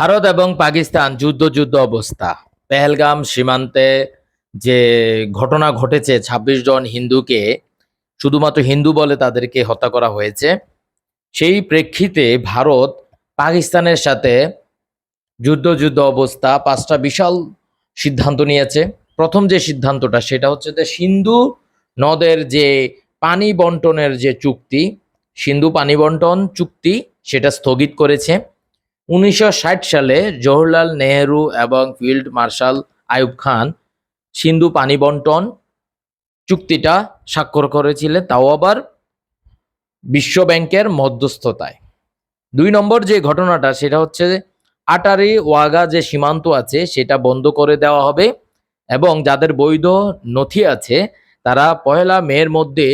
ভারত এবং পাকিস্তান যুদ্ধ যুদ্ধ অবস্থা। পেহেলগাম সীমান্তে যে ঘটনা ঘটেছে ২৬ জন হিন্দুকে শুধুমাত্র হিন্দু বলে তাদেরকে হত্যা করা হয়েছে। সেই প্রেক্ষিতে ভারত পাকিস্তানের সাথে যুদ্ধ যুদ্ধ অবস্থা পাঁচটা বিশাল সিদ্ধান্ত নিয়েছে। প্রথম যে সিদ্ধান্তটা সেটা হচ্ছে যে সিন্ধু নদের যে পানি বন্টনের যে চুক্তি, সিন্ধু পানি বন্টন চুক্তি সেটা স্থগিত করেছে। উনিশশো ষাট সালে জওহরলাল নেহেরু এবং ফিল্ড মার্শাল আইয়ুব খান সিন্ধু পানি বন্টন চুক্তিটা স্বাক্ষর করেছিলেন, তাও আবার বিশ্ব ব্যাংকের মধ্যস্থতায়। দুই নম্বর যে ঘটনাটা, সেটা হচ্ছে আটারি ওয়াগা যে সীমান্ত আছে, সেটা বন্ধ করে দেওয়া হবে এবং যাদের বৈধ নথি আছে, তারা পহেলা মের মধ্যে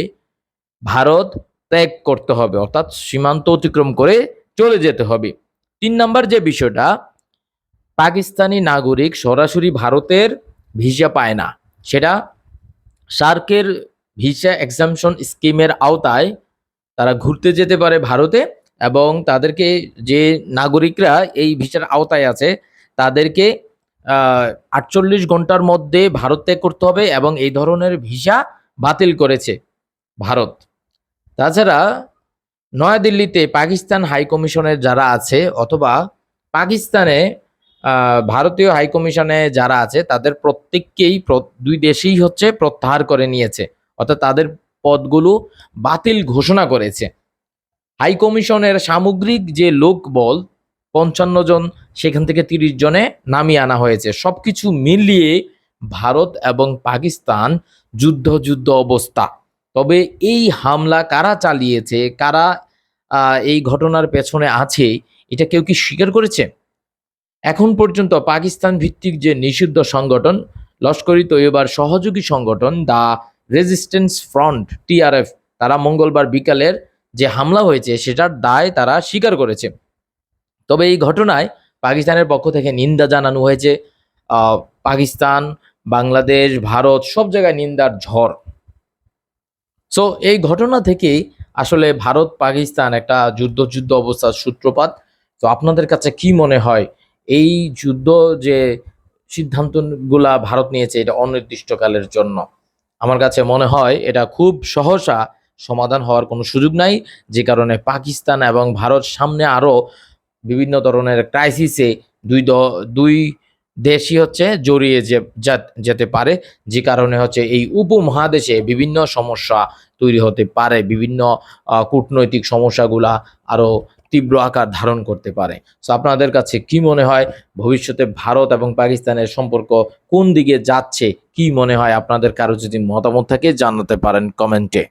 ভারত ত্যাগ করতে হবে, অর্থাৎ সীমান্ত অতিক্রম করে চলে যেতে হবে। তিন নম্বর যে বিষয়টা, পাকিস্তানি নাগরিক সরাসরি ভারতের ভিসা পায় না। সেটা সার্কের ভিসা এক্সামশন স্কিমের আওতায় তারা ঘুরতে যেতে পারে ভারতে এবং তাদেরকে যে নাগরিকরা এই ভিসার আওতায় আছে, তাদেরকে আটচল্লিশ ঘণ্টার মধ্যে ভারত ত্যাগ করতে হবে এবং এই ধরনের ভিসা বাতিল করেছে ভারত। তাছাড়া নয়াদিল্লিতে পাকিস্তান হাই কমিশনের যারা আছে অথবা পাকিস্তানে ভারতীয় হাই কমিশনে যারা আছে, তাদের প্রত্যেককেই দুই দেশেই হচ্ছে প্রত্যাহার করে নিয়েছে। অর্থাৎ তাদের পদগুলো বাতিল ঘোষণা করেছে। হাই কমিশনের সামগ্রিক যে লোক বল পঞ্চান্ন জন, সেখান থেকে তিরিশ জনে নামিয়ে আনা হয়েছে। সব কিছু মিলিয়ে ভারত এবং পাকিস্তান যুদ্ধ যুদ্ধ অবস্থা। তবে এই হামলা কারা চালিয়েছে, কারা এই ঘটনার পেছনে আছে, এটা কেউ কি স্বীকার করেছে? এখন পর্যন্ত পাকিস্তান ভিত্তিক যে নিষিদ্ধ সংগঠন লস্করি তৈয়বার সহযোগী সংগঠন দা রেজিস্ট্যান্স ফ্রন্ট টিআরএফ তারা মঙ্গলবার বিকালের যে হামলা হয়েছে, সেটার দায় তারা স্বীকার করেছে। তবে এই ঘটনায় পাকিস্তানের পক্ষ থেকে নিন্দা জানানো হয়েছে পাকিস্তান, বাংলাদেশ, ভারত, সব জায়গায় নিন্দার ঝড়। সো এই ঘটনা থেকেই আসলে ভারত পাকিস্তান একটা যুদ্ধ যুদ্ধ অবস্থার সূত্রপাত। তো আপনাদের কাছে কি মনে হয়, এই যুদ্ধ যে সিদ্ধান্তগুলা ভারত নিয়েছে এটা অনির্দিষ্টকালের জন্য? আমার কাছে মনে হয় এটা খুব সহসা সমাধান হওয়ার কোনো সুযোগ নাই, যে কারণে পাকিস্তান এবং ভারত সামনে আরও বিভিন্ন ধরনের ক্রাইসিসে দুই দুই দেশই হচ্ছে জড়িয়ে যেতে পারে, যে কারণে হচ্ছে এই উপমহাদেশে বিভিন্ন সমস্যা তৈরি হতে পারে, বিভিন্ন কূটনৈতিক সমস্যাগুলা আরও তীব্র আকার ধারণ করতে পারে। সো আপনাদের কাছে কি মনে হয়, ভবিষ্যতে ভারত এবং পাকিস্তানের সম্পর্ক কোন দিকে যাচ্ছে, কি মনে হয়, আপনাদের কারও যদি মতামত থাকে জানাতে পারেন কমেন্টে।